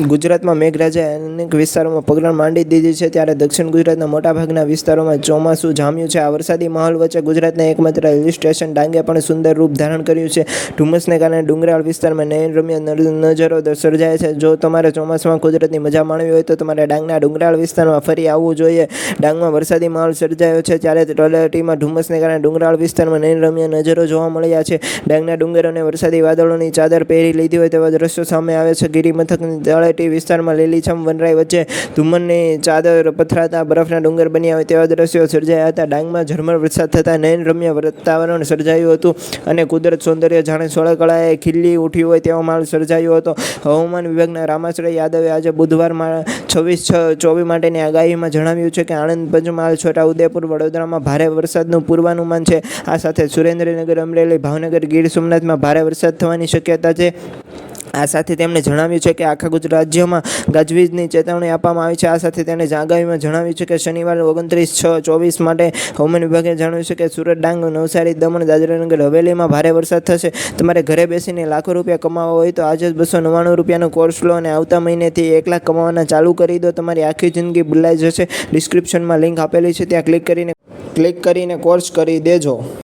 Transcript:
ગુજરાતમાં મેઘરાજાએ અનેક વિસ્તારોમાં પગલાં માંડી દીધી છે ત્યારે દક્ષિણ ગુજરાતના મોટાભાગના વિસ્તારોમાં ચોમાસું જામ્યું છે. આ વરસાદી માહોલ વચ્ચે ગુજરાતના એકમાત્ર હિલ સ્ટેશન ડાંગે પણ સુંદર રૂપ ધારણ કર્યું છે. ધુમ્મસને કારણે ડુંગરાળ વિસ્તારમાં નયનરમ્ય નર- નજારો સર્જાય છે. જો તમારે ચોમાસામાં કુદરતની મજા માણવી હોય તો તમારે ડાંગના ડુંગરાળ વિસ્તારમાં ફરી આવવું જોઈએ. ડાંગમાં વરસાદી માહોલ સર્જાયો છે ત્યારે તળેટીમાં ધુમ્મસને કારણે ડુંગરાળ વિસ્તારમાં નયનરમ્ય નજરો જોવા મળ્યા છે. ડાંગના ડુંગરોને વરસાદી વાદળોની ચાદર પહેરી લીધી હોય તેવા દ્રશ્યો સામે આવે છે. ગિરિમથકની તળેટી વિસ્તારમાં લીલીછમ વનરાઈ વચ્ચે ધુમ્મનની ચાદર પથરાતા બરફના ડુંગર બન્યા હોય તેવા દ્રશ્યો સર્જાયા હતા. ડાંગમાં ઝરમર વરસાદ થતાં નયનરમ્ય વાતાવરણ સર્જાયું હતું અને કુદરત સૌંદર્ય જાણે સોળકળાએ ખીલી ઉઠ્યું હોય તેવો માલ સર્જાયો હતો. હવામાન વિભાગના રામાશ્રય યાદવે આજે બુધવારમાં છવ્વીસ છ ચોવીસ માટેની આગાહીમાં જણાવ્યું છે કે આણંદ, પંચમહાલ, છોટા ઉદેપુર, વડોદરામાં ભારે વરસાદનું પૂર્વાનુમાન છે. આ સાથે સુરેન્દ્રનગર, અમરેલી, ભાવનગર, ગીર સોમનાથમાં ભારે વરસાદ થવાની શક્યતા છે. આ સાથે તેમણે જણાવ્યું છે કે આખા ગુજરાત રાજ્યમાં ગાજવીજની ચેતવણી આપવામાં આવી છે. આ સાથે તેણે આગાહીમાં જણાવ્યું છે કે શનિવાર ઓગણત્રીસ છ ચોવીસ માટે હવામાન વિભાગે જણાવ્યું છે કે સુરત ડાંગ, નવસારી, દમણ, દાદરાનગર હવેલીમાં ભારે વરસાદ થશે. તમારે ઘરે બેસીને લાખો રૂપિયા કમાવા હોય તો આજે જ બસો નવ્વાણું રૂપિયાનો કોર્સ લો અને આવતા મહિનેથી એક લાખ કમાવાના ચાલુ કરી દો. તમારી આખી જિંદગી બદલાઈ જશે. ડિસ્ક્રિપ્શનમાં લિંક આપેલી છે. ત્યાં ક્લિક કરીને ક્લિક કરીને કોર્સ કરી દેજો.